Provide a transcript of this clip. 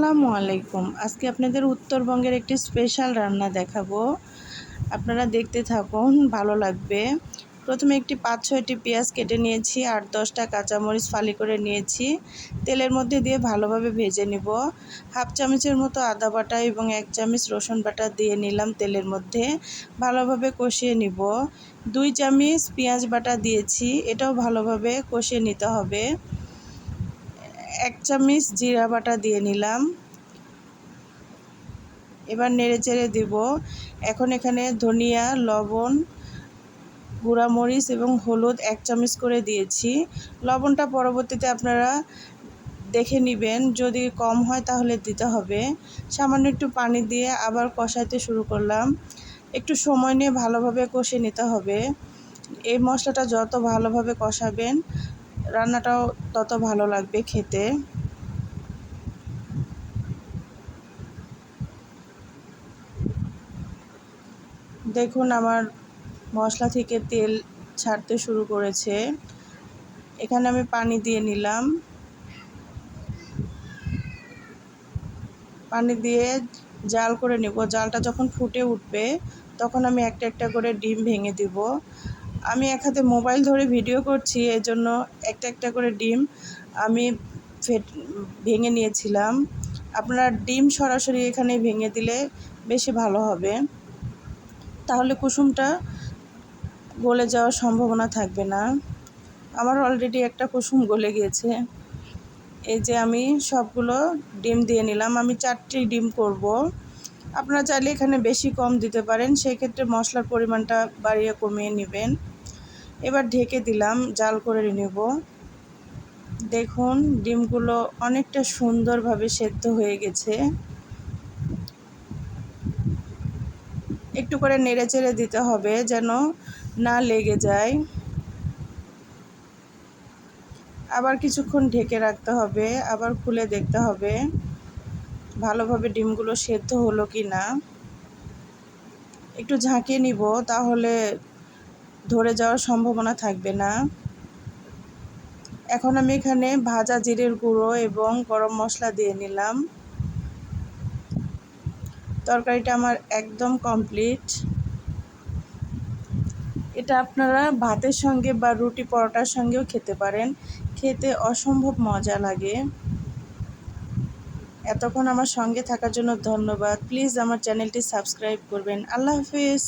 আসসালামু আলাইকুম। আজকে আপনাদের উত্তরবঙ্গের একটি স্পেশাল রান্না দেখাবো। আপনারা দেখতে থাকুন, ভালো লাগবে। প্রথমে একটি পাঁচ ছয়টি পেঁয়াজ কেটে নিয়েছি, আর দশটা কাঁচামরিচ ফালি করে নিয়েছি। তেলের মধ্যে দিয়ে ভালোভাবে ভেজে নিব। হাফ চামচের মতো আদা বাটা এবং এক চামচ রসুন বাটা দিয়ে নিলাম তেলের মধ্যে। ভালোভাবে কষিয়ে নিব। দুই চামচ পেঁয়াজ বাটা দিয়েছি, এটাও ভালোভাবে কষিয়ে নিতে হবে। এক চামচ জিরা বাটা দিয়ে নিলাম। এবার নেড়ে চেড়ে দিব। এখন এখানে ধনিয়া, লবণ গুঁড়া মরিচ এবং হলুদ এক চামচ করে দিয়েছি। লবণটা পরবর্তীতে আপনারা দেখে নেবেন। যদি কম হয় তাহলে দিতে হবে। সামান্য একটু পানি দিয়ে আবার কষাইতে শুরু করলাম। একটু সময় নিয়ে ভালোভাবে কষে নিতে হবে। এই মশলাটা যত ভালোভাবে কষাবেন রান্নাটাও তত ভালো লাগবে খেতে। দেখুন আমার মশলা থেকে তেল ছাড়তে শুরু করেছে। এখানে আমি পানি দিয়ে নিলাম। পানি দিয়ে জাল করে নেব। জালটা যখন ফুটে উঠবে, তখন আমি একটা একটা করে ডিম ভেঙে দিব। আমি এক হাতে মোবাইল ধরে ভিডিও করছি এই জন্য একটা একটা করে ডিম আমি ফেট, ভেঙে নিয়েছিলাম। আপনারা ডিম সরাসরি এখানে ভেঙে দিলে বেশি ভালো হবে। তাহলে কুসুমটা গলে যাওয়ার সম্ভাবনা থাকবে না। আমার অলরেডি একটা কুসুম গলে গিয়েছে। এই যে আমি সবগুলো ডিম দিয়ে নিলাম। আমি চারটি ডিম করব। আপনারা চাইলে এখানে বেশি কম দিতে পারেন সেই ক্ষেত্রে মশলার পরিমাণটা বাড়িয়ে কমিয়ে নেবেন। এবার ঢেকে দিলাম, জাল করে নেব। দেখুন, ডিমগুলো অনেকটা সুন্দরভাবে সেদ্ধ হয়ে গেছে। একটু করে নেড়ে চেড়ে দিতে হবে যেন না লেগে যায়। আবার কিছুক্ষণ ঢেকে রাখতে হবে, আবার খুলে দেখতে হবে। ভালোভাবে ডিমগুলো সেদ্ধ হলো কি না, একটু ঝাঁকিয়ে নিব, তাহলে ধরে যাওয়ার সম্ভাবনা থাকবে না। এখন আমি এখানে ভাজা জিরের গুঁড়ো এবং গরম মশলা দিয়ে নিলাম। তরকারিটা আমার একদম কমপ্লিট। এটা আপনারা ভাতের সঙ্গে বা রুটি পরোটার সঙ্গেও খেতে পারেন। খেতে অসম্ভব মজা লাগে। এতক্ষণ আমার সঙ্গে থাকার জন্য ধন্যবাদ। প্লিজ আমার চ্যানেলটি সাবস্ক্রাইব করবেন। আল্লাহ হাফিজ।